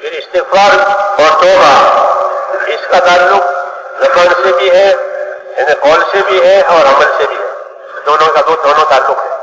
پھر استفار اور توبہ، اس کا تعلق زبان سے بھی ہے یعنی قول سے بھی ہے اور عمل سے بھی ہے۔ دونوں کا دو دونوں تعلق ہے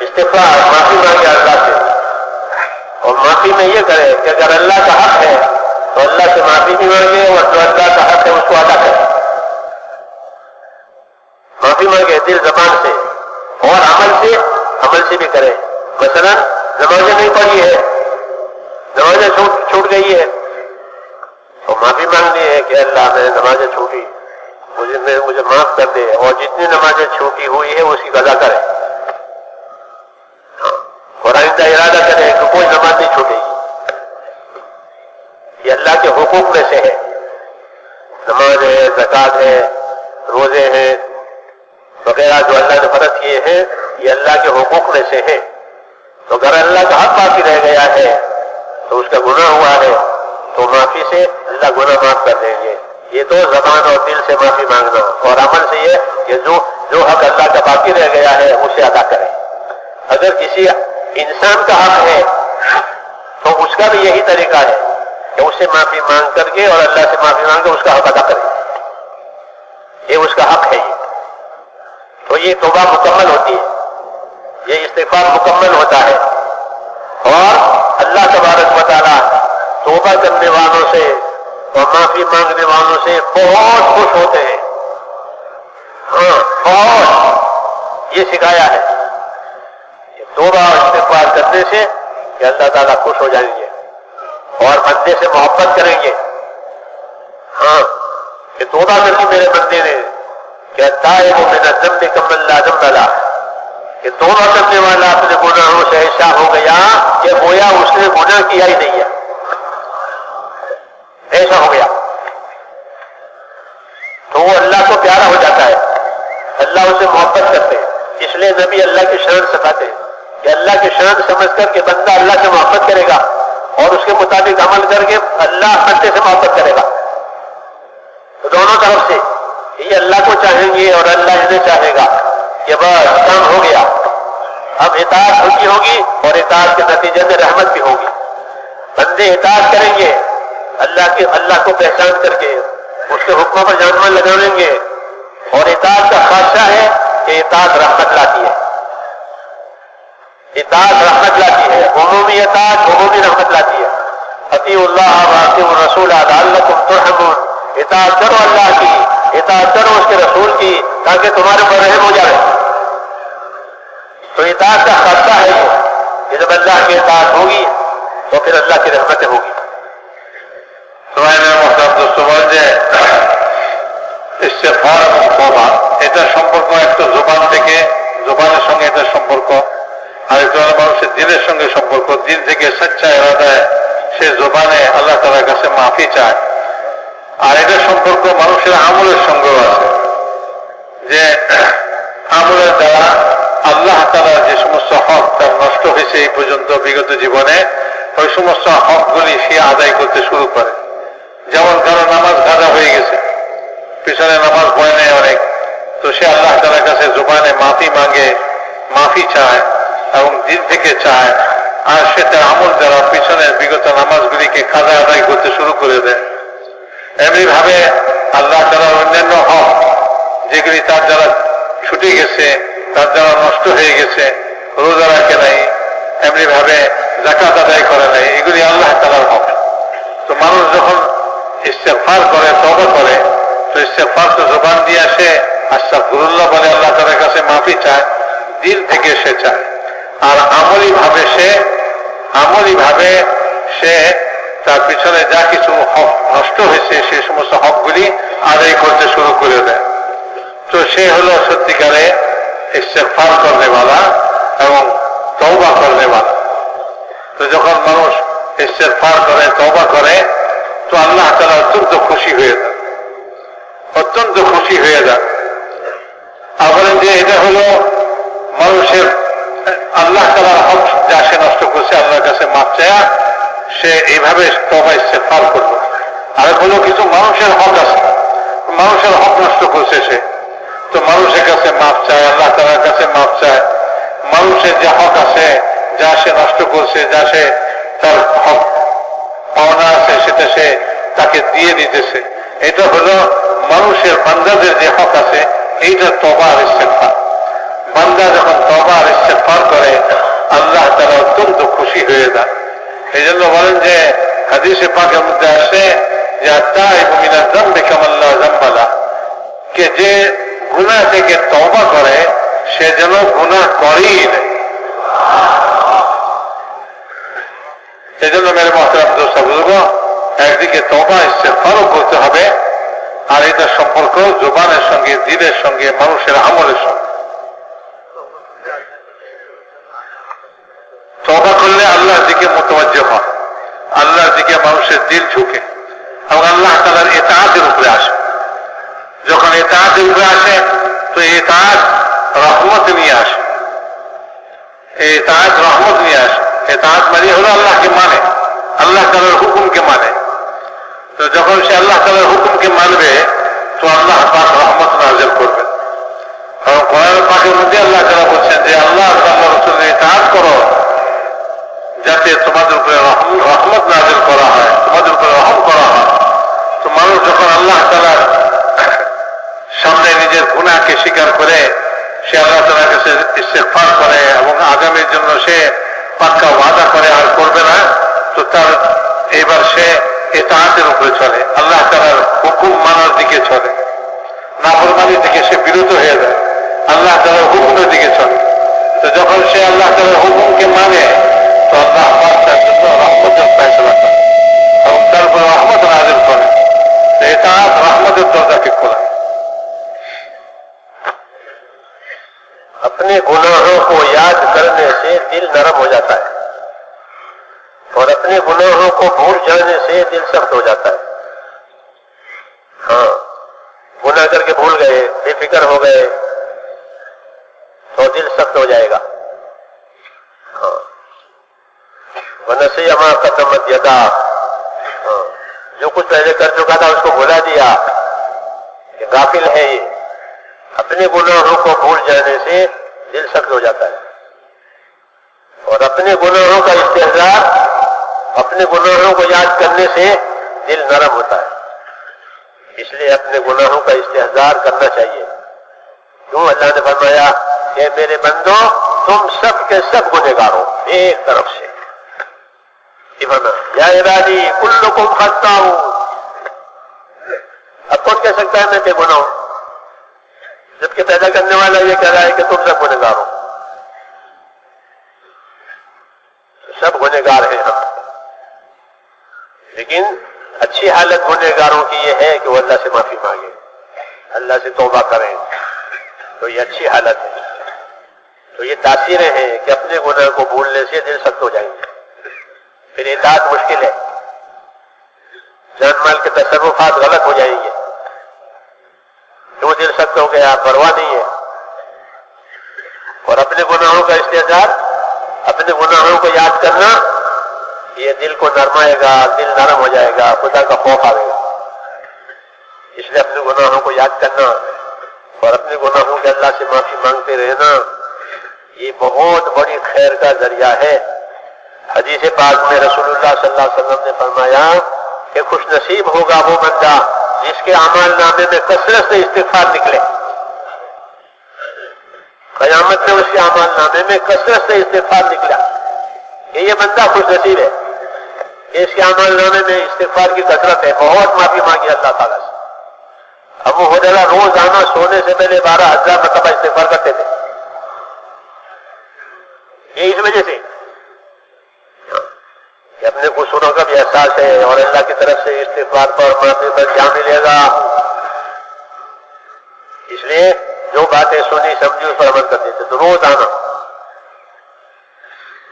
استغفار معافی مانگے اللہ سے۔ اور معافی میں یہ کرے کہ اگر اللہ کا حق ہے، تو اللہ سے معافی بھی مانگے اور جو اللہ کا حق ہے، اس کو ادا کرے۔ معافی مانگے دل زبان سے اور عمل سے عمل سے بھی کرے۔ مثلا زمانے نہیں پڑی ہے۔ نمازیں چھوٹ چھوٹ گئی ہے۔ تو معافی مانگنی ہے کہ اللہ میں نمازیں چھوٹی۔ مجھے میں مجھے معاف کر دے۔ اور جتنی نمازیں چھوٹی ہوئی ہے اس کی کرے۔ ہاں۔ اور آئندہ ارادہ کرے کہ کوئی نماز نہیں چھوٹے گی۔ یہ اللہ کے حقوق میں سے ہے۔ نماز ہے زکات ہے، روزے ہیں، وغیرہ جو اللہ نے فرض کیے ہیں، یہ اللہ کے حقوق میں سے ہے تو اگر اللہ کا حق باقی رہ گیا ہے تو اس کا گناہ ہوا ہے، تو معافی سے اللہ گناہ معاف کر دیں گے۔ یہ تو زبان اور دل سے معافی مانگنا اور عمل سے یہ کہ جو جو حق اللہ کا باقی رہ گیا ہے، اسے ادا کرے۔ اگر کسی انسان کا حق ہے، تو اس کا بھی یہی طریقہ ہے کہ اس سے معافی مانگ کر کے اور اللہ سے معافی مانگ کر اس کا حق ادا کرے۔ یہ اس کا حق ہے۔ یہ تو یہ توبہ مکمل ہوتی ہے۔ یہ استفاق مکمل ہوتا ہے۔ اور اللہ تبارک مطالعہ توبہ کرنے والوں سے اور معافی مانگنے والوں سے بہت خوش ہوتے ہیں۔ ہاں بہت۔ یہ سکھایا ہے۔ توبہ اور استقبال کرنے سے کہ اللہ تعالیٰ خوش ہو جائیں گے اور بندے سے محبت کریں گے۔ ہاں کہ توبہ کر کے میرے بندے نے کہ اللہ وہ میرا دم کم اللہ دم ڈالا کہ توبہ کرنے والا اپنے گناہوں سے اس نے گنا کیا ہی نہیں ہے۔ ایسا ہو گیا۔ تو وہ اللہ کو پیارا ہو جاتا ہے۔ اللہ اسے محبت کرتے ہیں۔ اس لیے نبی اللہ کی شرط سکھاتے کہ اللہ کی شرط سمجھ کر کے بندہ اللہ سے محبت کرے گا اور اس کے مطابق عمل کر کے اللہ بندے سے محبت کرے گا۔ تو دونوں طرف سے یہ اللہ کو چاہیں گے اور اللہ انہیں چاہے گا کہ بس کام ہو گیا۔ اب اطاعت ان کی ہوگی اور اطاعت کے نتیجے میں رحمت بھی ہوگی۔ بندے اطاعت کریں گے، اللہ کی، اللہ کو پہچان کر کے، اس کے حکموں پر جانور لگا لیں گے۔ اور اطاعت کا خادشہ ہے کہ اطاعت رحمت لاتی ہے۔ اطاعت رحمت لاتی ہے، عمومی اطاعت عمومی رحمت لاتی ہے۔ فتی اللہ واقف رسول عدالت ترحمون۔ اطاعت کرو اللہ کی، اطاعت کرو اس کے رسول کی تاکہ تمہارے پر رحم ہو جائے۔ तो इताद का खर्चा है ये कि जब अल्लाह की इताद होगी तो फिर अल्लाह की रहमतें होगी সবাই মোহতাব দোস্তবাদ যে ইস্তেফার এবং তবা এটা সম্পর্ক একটা জোবান থেকে জোবানের সঙ্গে এটা সম্পর্ক আর একটা হলো মানুষের দিলের সঙ্গে সম্পর্ক দিল থেকে সচ্চা এরাদায় সে জোবানে আল্লাহ তালার কাছে মাফি চায় আর এটা সম্পর্ক মানুষের আমলের সঙ্গেও আছে যে আমলের দ্বারা আল্লাহ তালা যে সমস্ত হক তার নষ্ট হয়েছে এই পর্যন্ত বিগত জীবনে, ওই সমস্ত হকগুলি সে আদায় করতে শুরু করে। যেমন কারও নামাজ গাজা হয়ে গেছে, পিছনে নামাজ ভয় নেয় অনেক। তো সে আল্লাহ তালার কাছে জোবানে মাফি মাঙ্গে মাফি চায় এবং দিন থেকে চায়, আর সে তার আমল দ্বারা পিছনের বিগত নামাজগুলিকে কাজা আদায় করতে শুরু করে দেয়। এমনি ভাবে আল্লাহ তালার অন্যান্য হক যেগুলি তার দ্বারা ছুটে গেছে তার যারা নষ্ট হয়ে গেছে, রোজা রাখে নাই এমনি ভাবে জাকাত আদায় করে নাই, এগুলি আল্লাহ তালার হক তো মানুষ যখন ইস্তেফার করে তবা করে, তো ইস্তেফার তো জোবান দিয়ে আসে আস্তাফুরুল্লাহ বলে আল্লাহ তালার কাছে মাফি চায়, দিল থেকে সে চায়। আর আমলি ভাবে সে আমলি ভাবে সে তার পিছনে যা কিছু হক নষ্ট হয়েছে, সে সমস্ত হকগুলি আদায় করতে শুরু করে দেয়। তো সে হলো সত্যিকারে ইস্তেফার করলে করনেওয়ালা এবং তৌবা করলে করনেওয়ালা তো যখন মানুষ ইস্তেফার করে তৌবা করে, তো আল্লাহ তালা অত্যন্ত খুশি হয়ে যান। অত্যন্ত খুশি হয়ে যান। আবার যে এটা হলো মানুষের, আল্লাহ তালার হক যা সে নষ্ট করছে আল্লাহর কাছে মাপ চায়া সে এইভাবে তবা ইস্তেফার করল আর হলো কিছু মানুষের হক আছে। মানুষের হক নষ্ট করছে সে। তো মানুষের কাছে মাপ চায়, আল্লাহ তালার কাছে মাপ চায়। মানুষের যে হক আছে, যা সে নষ্ট করছে, যা সে তার হক করতেছে তাকে দিয়ে দিতেছে। এটা হলো মানুষের বান্দাদের যে হক আছে, এইটা তবা আর ইস্তেফার বান্দা যখন তবা আর ইস্তেফার করে, আল্লাহ তারা অত্যন্ত খুশি হয়ে যায়। এই জন্য বলেন যে, হাদিসে পাকের মধ্যে আসে যে, আত্মা এবং মিনাজাম বেকামাল্লাহ জাম্বালা। কে যে গুণা থেকে তবা করে, সে যেন গুণা করেই নেই এই জন্য মেরে দোষা বুঝব একদিকে তবা এসছে ইস্তেফারও করতে হবে, আর এটা সম্পর্ক জোবানের সঙ্গে দিনের সঙ্গে, মানুষের আমলের সঙ্গে। তবা করলে আল্লাহর দিকে মোতবাজ্য হয়, আল্লাহর দিকে মানুষের দিল ঝুঁকে, এবং আল্লাহ তালার এতাহাতের উপরে আসে। যখন এতাহাতের উপরে আসে, তো এতাহাত রহমত নিয়ে আসে। এই এতাহাত রহমত নিয়ে আসে। এতাহাত মানে হলো আল্লাহকে মানে। আল্লাহ তালার হুকুমকে মানে। তো যখন সে আল্লাহ তালার হুকুমকে মানবে, তো আল্লাহ পাক রহমত নাজেল করবেন। কারণ কোরআন পাকের মধ্যে আল্লাহ তালা বলছেন যে, আল্লাহ আল্লাহ রসুলের এতাহাত করো, যাতে তোমাদের উপরে রহম রহমত নাজেল করা হয় তোমাদের উপরে রহম করা হয় তো মানুষ যখন আল্লাহ তালার সামনে নিজের গুণাকে স্বীকার করে সে আল্লাহ তালার কাছে ইস্তেফার করে এবং আগামীর জন্য সে পাক্কা ওয়াদা করে আর করবে না, তো তার এবার সে এতাহাতের উপরে চলে। আল্লাহ তালার হুকুম মানার দিকে চলে। নাফরমানির দিকে সে বিরত হয়ে যায়। আল্লাহ তালার হুকুমের দিকে চলে। তো যখন সে আল্লাহ তালার হুকুমকে মানে তো আল্লাহ তার জন্য রহমতের ফেসলা করে। এবং তারপর রহমত নাজিল করে। তো এটা রহমতের দরজাকে খোলা। اپنے گناہوں کو یاد کرنے سے دل نرم ہو جاتا ہے اور اپنے گناہوں کو بھول جانے سے دل سخت ہو جاتا ہے۔ ہاں گناہ کر کے بھول گئے، بے فکر ہو گئے، تو دل سخت ہو جائے گا۔ ہاں۔ ونسی اما قدمت یدا تھا ہاں، جو کچھ پہلے کر چکا تھا اس کو بھلا دیا۔ کہ غافل ہے یہ۔ اپنے گناہوں کو بھول جانے سے دل سخت ہو جاتا ہے۔ اور اپنے گناہوں کا استحصار اپنے گناہوں کو یاد کرنے سے دل نرم ہوتا ہے۔ اس لیے اپنے گناہوں کا استحصار کرنا چاہیے۔ کیوں؟ اللہ نے فرمایا کہ میرے بندو، تم سب کے سب گنہ گار ہو ایک طرف سے۔ یا ارادی کو پھنستا ہوں اب کون کہہ سکتا ہے میں بے گناہ ہوں جبکہ پیدا کرنے والا یہ کہہ رہا ہے کہ تم سب گنےگار ہو۔ سب گنےگار ہیں ہم۔ لیکن اچھی حالت گنےگاروں کی یہ ہے کہ وہ اللہ سے معافی مانگے۔ اللہ سے توبہ کریں۔ تو یہ اچھی حالت ہے۔ تو یہ تاثیریں ہیں کہ اپنے گناہ کو بھولنے سے دل سخت ہو جائیں۔ گے پھر اطاعت مشکل ہے۔ جان مال کے تصرفات غلط ہو جائیں گے۔ مل سکتے ہو کہ آپ پرواہ نہیں ہے اور اپنے گناہوں کا استحصال، اپنے گناہوں کو یاد کرنا، یہ دل کو نرمائے گا، دل نرم ہو جائے گا، خدا کا خوف آئے گا۔ اس لیے اپنے گناہوں کو یاد کرنا اور اپنے گناہوں کے اللہ سے معافی مانگتے رہنا، یہ بہت بڑی خیر کا ذریعہ ہے۔ حدیث پاک میں رسول اللہ صلی اللہ علیہ وسلم نے فرمایا کہ خوش نصیب ہوگا وہ بندہ۔ جس کے اعمال نامے میں کثرت سے استغفار نکلے۔ قیامت میں اس کے اعمال نامے میں کثرت سے استغفار نکلا۔ کہ یہ بندہ خوش نصیب ہے کہ اس کے اعمال نامے میں استغفار کی کثرت ہے۔ بہت معافی مانگی اللہ تعالیٰ سے۔ ابو حدیرہ روز آنا سونے سے پہلے بارہ ہزار مرتبہ استغفار کرتے تھے۔ یہ اس وجہ سے अपने कुसुरों का भी एहसास है और अल्लाह की तरफ से इस्तेफार पर माफी पर क्या मिलेगा इसलिए जो बातें सुनी समझी उस पर अमल करते थे तो रोज आना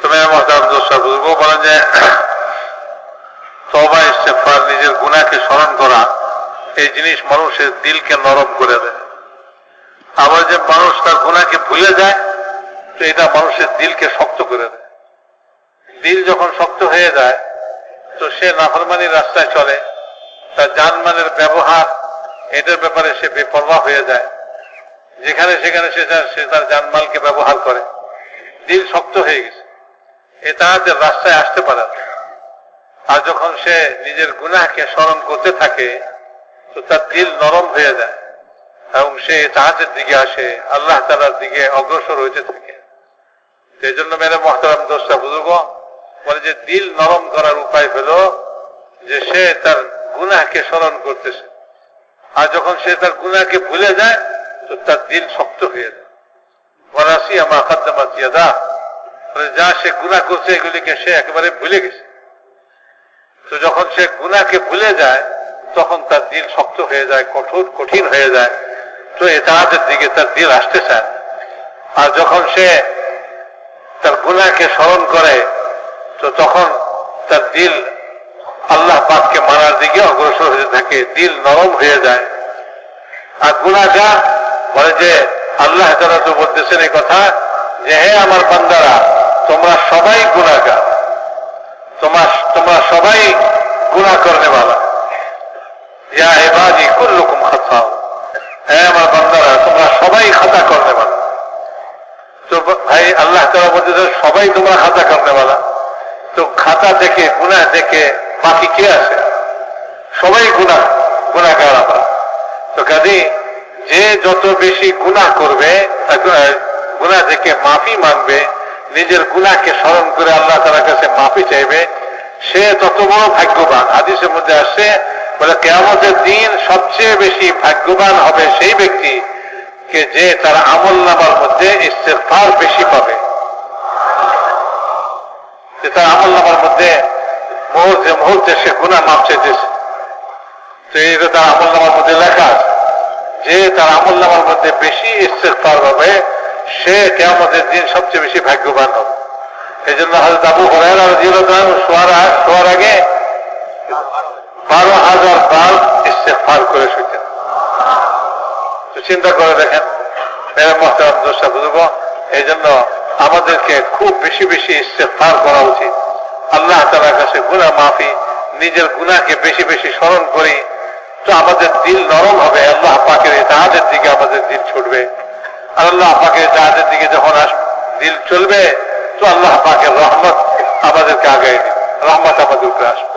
তুমি মহতাব দোষা বুঝবো বলেন যে তবা ইস্তেফার নিজের গুণাকে স্মরণ করা এই জিনিস মানুষের দিলকে নরম করে দেয় আবার যে মানুষ তার গুণাকে ভুলে যায় তো এটা মানুষের দিলকে শক্ত করে দেয় দিল যখন শক্ত হয়ে যায়, তো সে নাফরমানির রাস্তায় চলে। তার জানমানের ব্যবহার এটার ব্যাপারে সে বেপরোয়া হয়ে যায়। যেখানে সেখানে সে সে তার জানমালকে ব্যবহার করে। দিল শক্ত হয়ে গেছে। এটা রাস্তায় আসতে পারে আর যখন সে নিজের গুনাহকে স্মরণ করতে থাকে, তো তার দিল নরম হয়ে যায় এবং সে জাহাজের দিকে আসে, আল্লাহ তালার দিকে অগ্রসর হইতে থাকে। সেই জন্য মেরে মহতারাম দোষটা বুঝুক বলে যে দিল নরম করার উপায় হলো যে সে তার গুনাহকে স্মরণ করতেছে। আর যখন সে তার গুনাহকে ভুলে যায়, তো তার দিল শক্ত হয়ে যায়। আমার চিয়াদা যা সে গুণা করছে, এগুলিকে সে একেবারে ভুলে গেছে। তো যখন সে গুনাকে ভুলে যায়, তখন তার দিল শক্ত হয়ে যায়, কঠোর, কঠিন হয়ে যায়। তো এতাহাতের দিকে তার দিল আসতে চায় আর যখন সে তার গুনাকে স্মরণ করে তো তখন তার দিল আল্লাহ পাককে মানার দিকে অগ্রসর হয়ে থাকে, দিল নরম হয়ে যায়। আর গুণাটা বলে যে, আল্লাহ তারা তো বলতেছেন এই কথা যে, হে আমার পান্দারা তোমরা সবাই গুণাগা তোমার, তোমরা সবাই গুণা করনে বালা। ইয়া কোন রকম খাতা। হ্যাঁ আমার বান্দারা, তোমরা সবাই খাতা করলে বালা। তো ভাই, আল্লাহ তারা বলতেছে সবাই তোমরা খাতা করলে বালা। তো খাতা দেখে, গুণা দেখে বাকি কে আছে? সবাই গুণা, গুণাগার আমরা। তো কাজে যে যত বেশি গুণা করবে গুণা থেকে মাফি মানবে, নিজের গুণাকে স্মরণ করে আল্লাহ তালার কাছে মাফি চাইবে, সে তত বড় ভাগ্যবান। হাদিসের মধ্যে আসছে, বলে কেয়ামতের দিন সবচেয়ে বেশি ভাগ্যবান হবে সেই ব্যক্তি যে তার আমল নামার মধ্যে ইস্তেফার বেশি পাবে। যে তার আমল মধ্যে মুহূর্তে মুহূর্তে সে গুণা মাপ চাইতেছে। তো এটা তার আমল নামার মধ্যে লেখা আছে, যে তার আমল নামার মধ্যে বেশি ইস্তেফার হবে সে কেমতের দিন সবচেয়ে বেশি ভাগ্যবান হবে। এই জন্য হয়তো আবু হরাইরা শোয়ার শোয়ার আগে বারো হাজার বার ইস্তেফার করে শুনতেন তো চিন্তা করে দেখেন মেরা মহতারাম দোষা এই জন্য আমাদেরকে খুব বেশি বেশি ইস্তেফার করা উচিত। আল্লাহ তালার কাছে গুণা মাফি, নিজের গুণাকে বেশি বেশি স্মরণ করি। তো আমাদের দিল নরম হবে, আল্লাহ পাকের তাহাদের দিকে আমাদের দিল ছুটবে। আর আল্লাহ পাকের জাহাজের দিকে যখন আস, দিল চলবে, তো আল্লাহ পাকের রহমত আমাদেরকে আগে রহমত আমাদের উপরে আসবে।